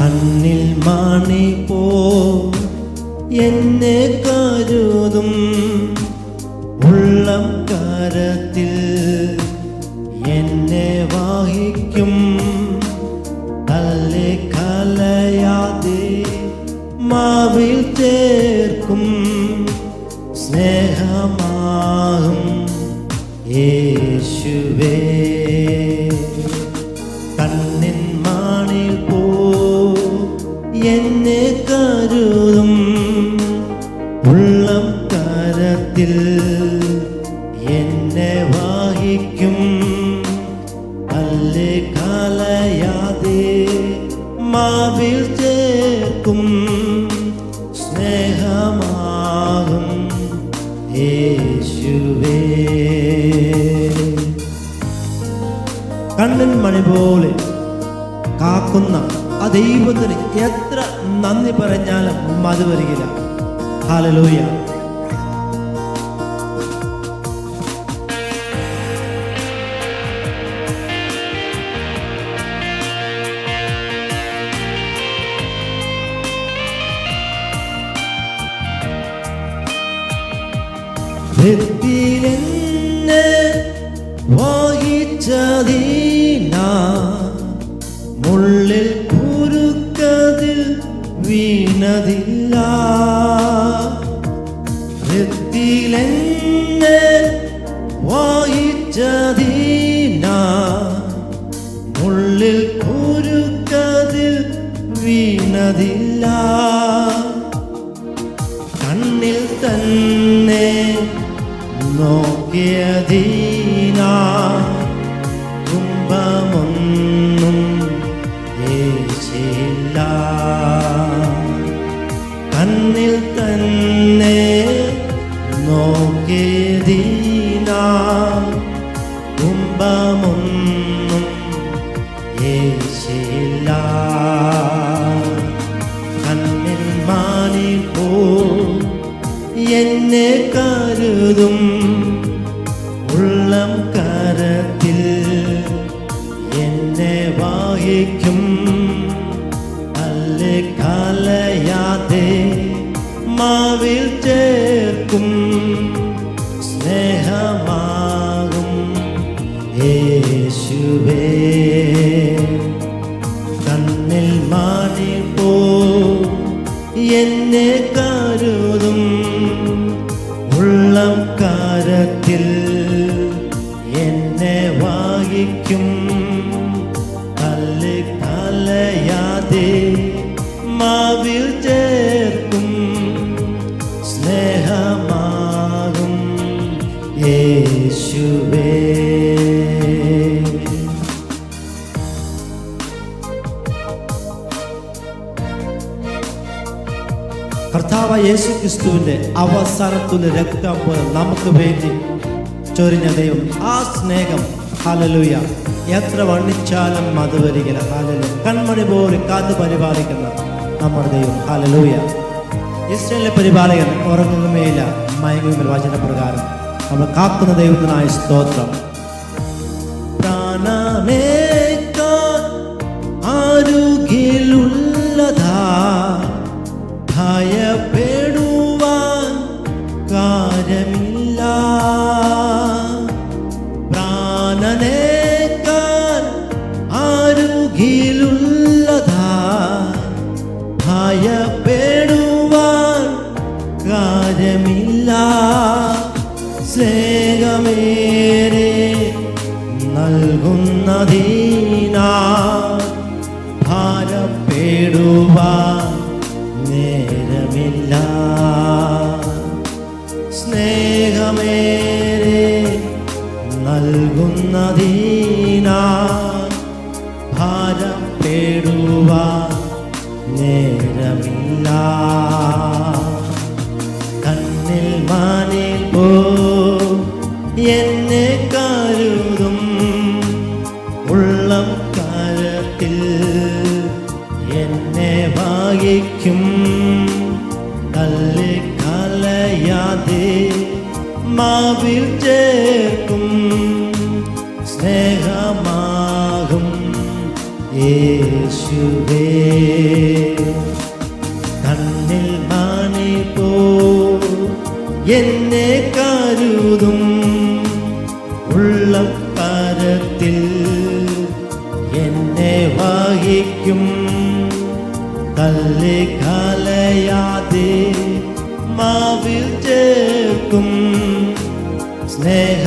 കണ്ണിൽ മാണി പോ. എന്നെ കരുതും ഉള്ളം കരത്തിൽ. എന്നെ വാഹിക്കും തള്ളി കലയാതെ മാവിൽ ചേർക്കും സ്നേഹമാകും. യേശുവേ വാഹിക്കും അല്ലേ കലയാതെ മാവിൽ ചേർക്കും. സ്നേഹമാകും യേശുവേ. കണ്ണൻ മണി പോലെ കാക്കുന്ന ആ ദൈവത്തിന് എത്ര നന്ദി പറഞ്ഞാലും മതി വരികില്ല ഹാലലൂയ വ്യക്തിയിലെന്നെ വായിച്ചതീന മുള്ളിൽ കുരുക്കതിൽ വീണതില്ല. വ്യക്തിയിലെന്നെ വായിച്ചതീന മുള്ളിൽ കുരുക്കതിൽ വീണതില്ല. നോക്കിയതീന കുംഭമൊന്നും ഏശില്ല കണ്ണിൽ തന്നെ നോക്കിയതീന കുംഭമൊന്നും ഏശില്ല കണ്ണിൽ മാനി പോ എന്നെ കരുതും. ഉള്ളം കരത്തിൽ എന്നെ വായിക്കും. അല്ലെ കലയാതെ മാവിൽ ചേർക്കും. സ്നേഹമാകും യേശുവേ. കണ്ണിൽ മാറി പോ എന്നെ കാരത്തിൽ എന്നെ വായിക്കും. കല്ല് കലയാതെ മാവിൽ ചേർക്കും. സ്നേഹമാകും യേശുവേ. കർത്താവ് യേശു ക്രിസ്തുവിന്റെ അവസാനത്തുള്ള രക്തം നമുക്ക് വേണ്ടി ചൊരിഞ്ഞ ദൈവം ആ സ്നേഹം. ഹലലുയ എത്ര വണ്ണിച്ചാലും അത് വരികില്ല. ഹലലു കൺമണി പോലെ കാത്തു പരിപാലിക്കുന്ന നമ്മുടെ ദൈവം. ഹലലൂയ ഇസ്രയേലിലെ പരിപാലകൻ ഉറങ്ങുകയുമില്ല. മയങ്ങുമില്ല വചനപ്രകാരം നമ്മൾ കാക്കുന്ന ദൈവത്തിനായ സ്തോത്രം. പ്രാണനേക്കാൾ ആരുകിലുള്ളതാ. ഭയപ്പെടുവാൻ കാര്യമില്ല. സ്നേഹമേറെ നൽകുന്നതീന ഭാരപ്പെടുവാൻ നേരമില്ല. സ്നേഹമേറെ നൽകുന്നതീന ഭാരപ്പെടുവാൻ നേരമില്ല. കണ്ണിൽ മാനിൽ പോ എന്നെ കരുതും. ഉള്ളം കാലത്തിൽ എന്നെ വായിക്കും. തള്ളി കലയാതെ മാവിൽ ചേർക്കും. സ്നേഹമാകും യേശുവേ. കരത്തിൽ എന്നെ വഹിക്കും. തള്ളി കലയാതെ മാവിൽ ചേർക്കും. സ്നേഹമാകും